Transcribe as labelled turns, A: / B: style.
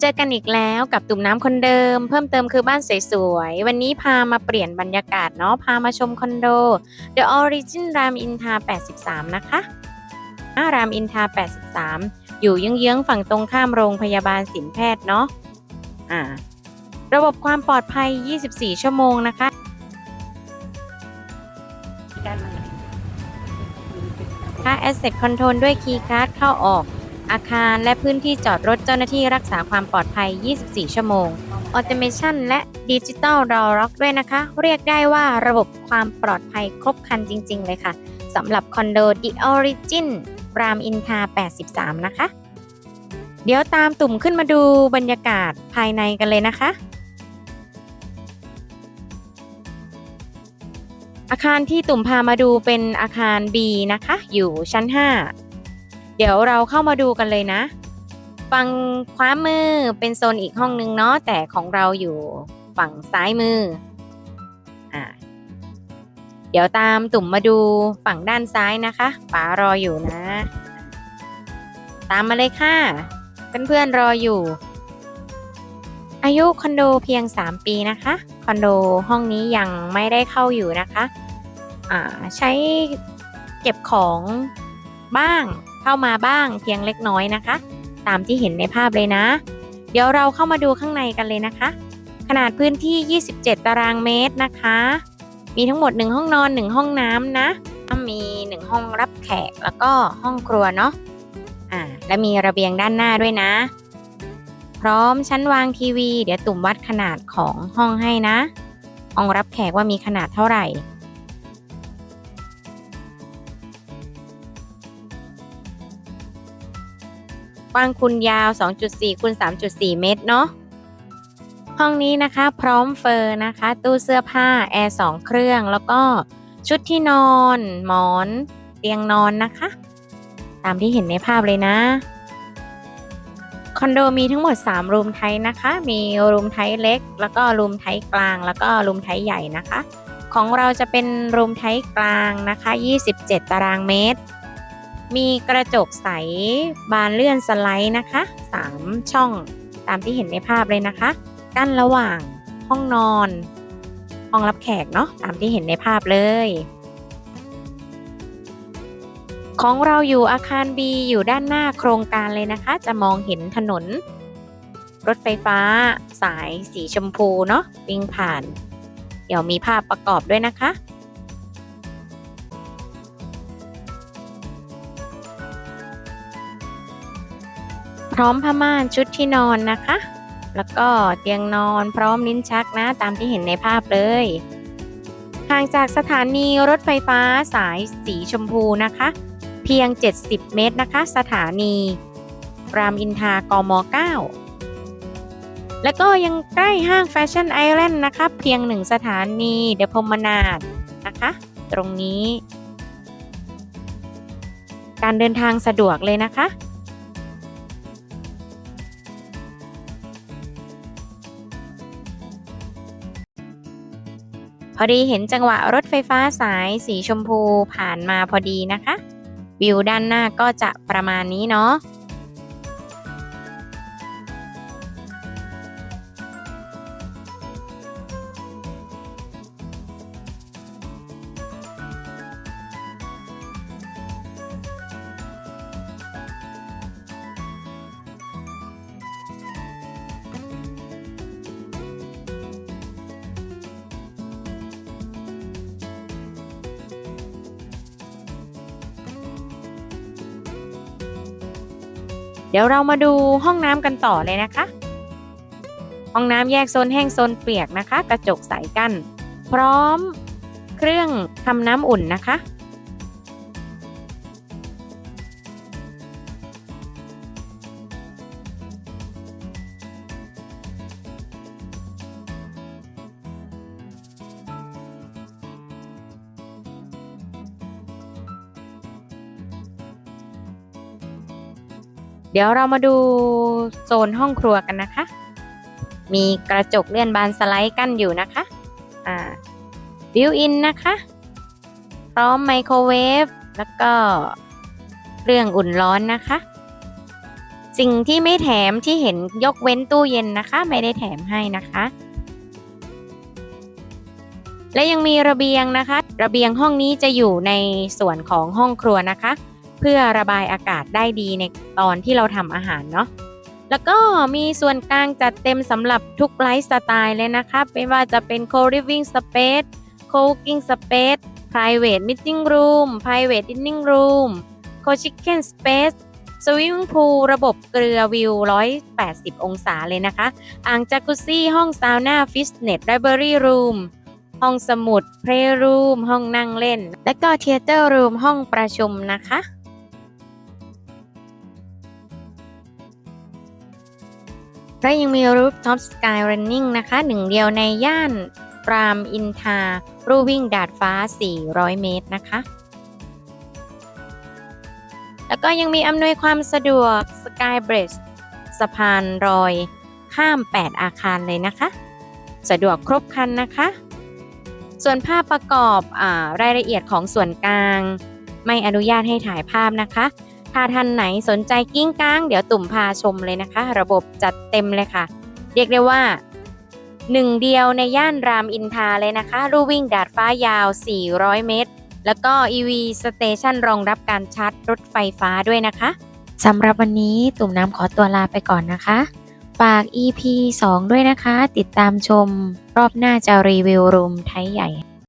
A: เจอกันอีกแล้วกับตุ่มน้ำคนเดิม เพิ่มเติมคือบ้านสวยๆ วันนี้พามาเปลี่ยนบรรยากาศเนาะพามาชมคอนโด The Origin รามอินทรา83 นะคะอ่ารามอินทรา83 อยู่เยื้องๆฝั่งตรงข้ามโรงพยาบาลศิลแพทย์เนาะอ่า ระบบความปลอดภัย 24 ชั่วโมงนะคะค่า Asset Control ด้วยคีย์การ์ดเข้าออก อาคารและพื้นที่จอดรถเจ้าหน้าที่รักษาความปลอดภัย 24 ชั่วโมง Automation และ Digital Door Lock ด้วยนะคะ เรียกได้ว่าระบบความปลอดภัยครบครันจริง ๆ เลยค่ะสำหรับคอนโด The Origin รามอินทรา83 นะคะ เดี๋ยวตามตุ่มขึ้นมาดูบรรยากาศภายในกันเลยนะคะ อาคารที่ตุ่มพามาดูเป็นอาคาร B นะคะ อยู่ชั้น 5 เดี๋ยวเราเข้ามาดูกันเลยนะ ฝั่งขวามือเป็นโซนอีกห้องนึงเนาะแต่ของเราอยู่ฝั่งซ้ายมืออ่าเดี๋ยวตามตุ่มมาดูฝั่งด้านซ้ายนะคะป๋ารออยู่นะ ตามมาเลยค่ะเพื่อนๆรออยู่ อายุคอนโดเพียง 3 ปีนะคะคอนโดห้องนี้ยังไม่ได้เข้าอยู่นะคะอ่าใช้เก็บของบ้าง เข้ามาบ้างเพียงเล็กน้อยนะคะ ตามที่เห็นในภาพเลยนะ เดี๋ยวเราเข้ามาดูข้างในกันเลยนะคะ ขนาดพื้นที่ 27 ตารางเมตรนะคะ มีทั้งหมด 1 ห้องนอน 1 ห้องน้ำนะมี 1 ห้องรับแขกแล้วก็ห้องครัวเนาะอ่าและมีระเบียงด้านหน้าด้วยนะ พร้อมชั้นวางทีวี เดี๋ยวตุ่มวัดขนาดของห้องให้นะห้องรับแขกว่ามีขนาดเท่าไหร่ กว้างคูณยาว 2.4คูณ3.4 เมตรเนาะห้องนี้นะคะพร้อมเฟอร์นะคะ ตู้เสื้อผ้าแอร์2เครื่อง แล้วก็ชุดที่นอน หมอน เตียงนอนนะคะ ตามที่เห็นในภาพเลยนะคอนโดมีทั้งหมด 3 รูมไทยนะคะ มีรูมไทยเล็ก แล้วก็รูมไทยกลาง แล้วก็รูมไทยใหญ่นะคะ ของเราจะเป็นรูมไทยกลางนะคะ 27 ตารางเมตร มีกระจกใสบานเลื่อนสไลด์นะคะ 3 ช่องตามที่เห็นในภาพเลยนะคะ กั้นระหว่างห้องนอน ห้องรับแขกเนาะตามที่เห็นในภาพเลย ของเราอยู่อาคาร B อยู่ด้านหน้าโครงการเลยนะคะ จะมองเห็นถนน รถไฟฟ้า สายสีชมพูเนาะวิ่งผ่าน เดี๋ยวมีภาพประกอบด้วยนะคะ พร้อมผ้าม่านชุดที่นอนนะคะ แล้วก็เตียงนอนพร้อมลิ้นชักนะ ตามที่เห็นในภาพเลยห่างจากสถานีรถไฟฟ้าสายสีชมพูนะคะ เพียง 70 เมตรนะคะ สถานี รามอินทรากม 9 แล้วก็ยังใกล้ห้างแฟชั่นไอแลนด์นะคะ เพียงหนึ่งสถานีเดพมนาดนะคะ ตรงนี้ การเดินทางสะดวกเลยนะคะ พอดีเห็นจังหวะรถไฟฟ้าสายสีชมพูผ่านมาพอดีนะคะ วิวด้านหน้าก็จะประมาณนี้เนาะ เดี๋ยวเรามาดูห้องน้ำกันต่อเลยนะคะ ห้องน้ำแยกโซนแห้งโซนเปียกนะคะ กระจกใสกัน พร้อมเครื่องทำน้ำอุ่นนะคะ เดี๋ยวเรามาดูโซนห้องครัวกันนะคะ มีกระจกเลื่อนบานสไลด์กั้นอยู่นะคะ อ่าบิวอินนะคะ พร้อมไมโครเวฟ แล้วก็เครื่องอุ่นร้อนนะคะ สิ่งที่ไม่แถมที่เห็นยกเว้นตู้เย็นนะคะ ไม่ได้แถมให้นะคะ และยังมีระเบียงนะคะ ระเบียงห้องนี้จะอยู่ในส่วนของห้องครัวนะคะ เพื่อระบายอากาศได้ดีในตอนที่เราทำอาหารเนาะแล้วก็มีส่วนกลางจัดเต็มสำหรับทุกไลฟ์สไตล์เลยนะคะไม่ว่าจะเป็น co-living space co-working space private meeting room private dining room co-chicken space swimming pool ระบบเกลือวิว 180 องศาเลยนะคะ อ่างจากุซี่ ห้องซาวน่าฟิตเนสไลบรารีรูม ห้องสมุด เพลย์รูม ห้องนั่งเล่น และก็เทเตอร์รูม ห้องประชุมนะคะ และยังมี Rooftop Sky Running นะคะหนึ่งเดียวในย่านรามอินทารูวิ่งดาดฟ้า 400 เมตรนะคะ แล้วก็ยังมีอำนวยความสะดวก Sky Bridge สะพานรอยข้าม 8 อาคารเลยนะคะ สะดวกครบครันนะคะ ส่วนภาพประกอบอารายละเอียดของส่วนกลาง ไม่อนุญาตให้ถ่ายภาพนะคะ ถ้าท่านไหนสนใจกิ้งก้าง เดี๋ยวตุ่มพาชมเลยนะคะ ระบบจัดเต็มเลยค่ะ เรียกได้ว่าหนึ่งเดียวในย่านรามอินทราเลยนะคะลู่วิ่งดาดฟ้ายาว 400 เมตร แล้วก็ EV Station รองรับการชาร์จรถไฟฟ้าด้วยนะคะสำหรับวันนี้ตุ่มน้ำขอตัวลาไปก่อนนะคะ ฝาก EP 2 ด้วยนะคะ ติดตามชมรอบหน้าจะรีวิวรูมไทยใหญ่